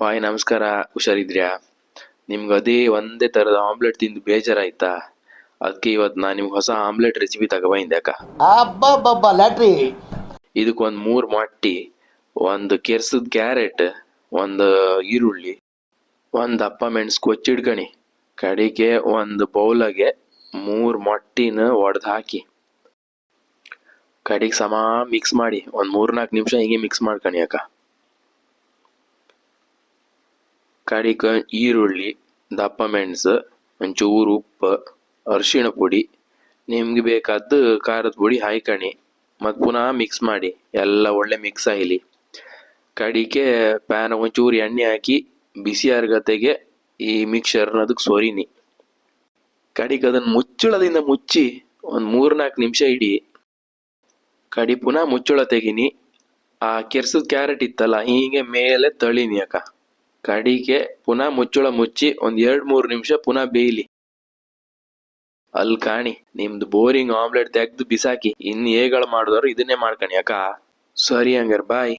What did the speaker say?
Hi ನಮಸ್ಕಾರ. ಹುಷಾರಿದ್ರ್ಯಾ? ನಿಮ್ಗೆ ಅದೇ ಒಂದೇ ಥರದ ಆಮ್ಲೆಟ್ ತಿಂದು ಬೇಜಾರಾಯ್ತಾ? ಅದಕ್ಕೆ ಇವತ್ತು ನಾನು ನಿಮ್ಗೆ ಹೊಸ ಆಮ್ಲೆಟ್ ರೆಸಿಪಿ ತಗೊಬಂದೆ ಅಕ್ಕ. ಇದಕ್ಕೆ ಲ್ಯಾಟ್ರಿ. ಇದಕ್ಕೊಂದು ಮೂರು ಮೊಟ್ಟಿ ಒಂದು ಕೆರ್ಸದ ಕ್ಯಾರೆಟ್ ಒಂದು ಈರುಳ್ಳಿ ಒಂದು ಅಪ್ಪ ಮೆಣಸು ಕೊಚ್ಚಿಡ್ಕಣಿ ಕಡೆಗೆ ಒಂದು ಬೌಲಾಗೆ ಮೂರು ಮೊಟ್ಟಿನ ಒಡೆದು ಹಾಕಿ. ಕಡೆಗೆ ಸಮ ಮಿಕ್ಸ್ ಮಾಡಿ ಒಂದು ಮೂರ್ನಾಲ್ಕು ನಿಮಿಷ ಹಿಂಗೆ ಮಿಕ್ಸ್ ಮಾಡ್ಕಣಿ ಅಕ್ಕ. ಕಡಿಕ ಈರುಳ್ಳಿ ದಪ್ಪ ಮೆಣಸು ಒಂಚೂರು ಉಪ್ಪು, ಅರಿಶಿಣ ಪುಡಿ. ನಿಮ್ಗೆ ಬೇಕಾದ್ದು ಖಾರದ ಪುಡಿ ಹಾಯ್ಕಣಿ. ಮತ್ತು ಪುನಃ ಮಿಕ್ಸ್ ಮಾಡಿ. ಎಲ್ಲ ಒಳ್ಳೆ ಮಿಕ್ಸ್ ಆಗಲಿ. ಕಡಿಕೆ ಪ್ಯಾನ್ ಒಂಚೂರು ಎಣ್ಣೆ ಹಾಕಿ ಬಿಸಿ ಅರ್ಗತೆಗೆ ಈ ಮಿಕ್ಸರ್ನ ಅದಕ್ಕೆ ಸೊರಿನಿ. ಕಡಿಗೆ ಅದನ್ನು ಮುಚ್ಚಳದಿಂದ ಮುಚ್ಚಿ ಒಂದು ಮೂರ್ನಾಲ್ಕು ನಿಮಿಷ ಇಡಿ. ಕಡಿ ಪುನಃ ಮುಚ್ಚಳ ತೆಗಿನಿ ಆ ಕೆರ್ಸದ ಕ್ಯಾರೆಟ್ ಇತ್ತಲ್ಲ, ಹೀಗೆ ಮೇಲೆ ತಳಿನಿ ಅಕ್ಕ. ಕಡಿಗೆ ಪುನಃ ಮುಚ್ಚಳ ಮುಚ್ಚಿ ಒಂದ್ ಎರಡ್ ಮೂರ್ ನಿಮಿಷ ಪುನಃ ಬೇಯಲಿ. ಅಲ್ಲಿ ಕಾಣಿ, ನಿಮ್ದು ಬೋರಿಂಗ್ ಆಮ್ಲೆಟ್ ತೆಗ್ದು ಬಿಸಾಕಿ, ಇನ್ ಹೇಗಳು ಮಾಡಿದವರು ಇದನ್ನೇ ಮಾಡ್ಕಣಿ ಅಕ್ಕ. ಸರಿ ಹಂಗಾರ ಬಾಯ್